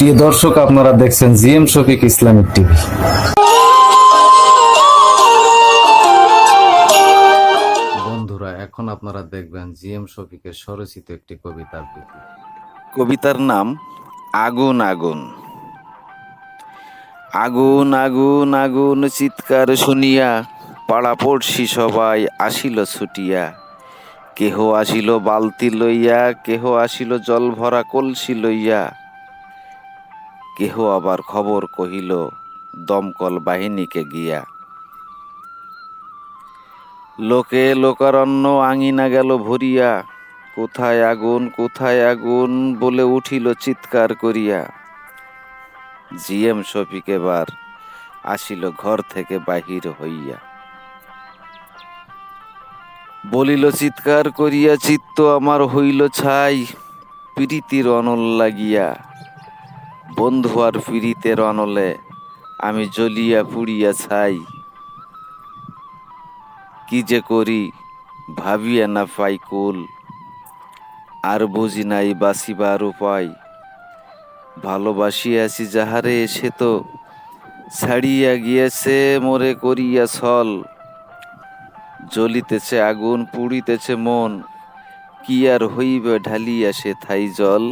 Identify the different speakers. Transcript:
Speaker 1: প্রিয় দর্শক আপনারা দেখছেন জিএম শফিক ইসলামিক টিভি। বন্ধুরা এখন আপনারা দেখবেন জিএম শফিকের স্বরচিত একটি কবিতা আবৃত্তি
Speaker 2: কবিতার নাম আগুন আগুন। আগুন আগুন আগুন চিৎকার শুনিয়া পাড়া পড়শি সবাই আসিল ছুটিয়া। কেহ আসিল বালতি লইয়া কেহ আসিল জল ভরা কলসি লইয়া। কেহ আবার খবর কহিল, দমকল বাহিনীকে গিয়া। লোকে লোকারণ্য আঙিনা গেল ভরিয়া, কোথায় আগুন কোথায় আগুন? বলে উঠিল চিৎকার করিয়া। জিএম শফিক এবার আসিল ঘর থেকে বাহির হইয়া। বলিল, চিৎকার করিয়া চিত্ত আমার হইল ছাই, প্রীতির অনল লাগিয়া। বন্ধু আর প্রীতের অনলে আমি জ্বলিয়া পুড়িয়া ছাই। কি যে করি ভাবিয়া না পাই কুল, আর বুঝি নাই বাসিবার উপায়। ভালোবাসিয়াছি যাহারে, সে তো ছাড়িয়া গিয়েছে মোরে করিয়া ছল। জ্বলিতেছে আগুন, পুড়িতেছে মন, কি আর হইবে ঢালিয়া সে থাই জল?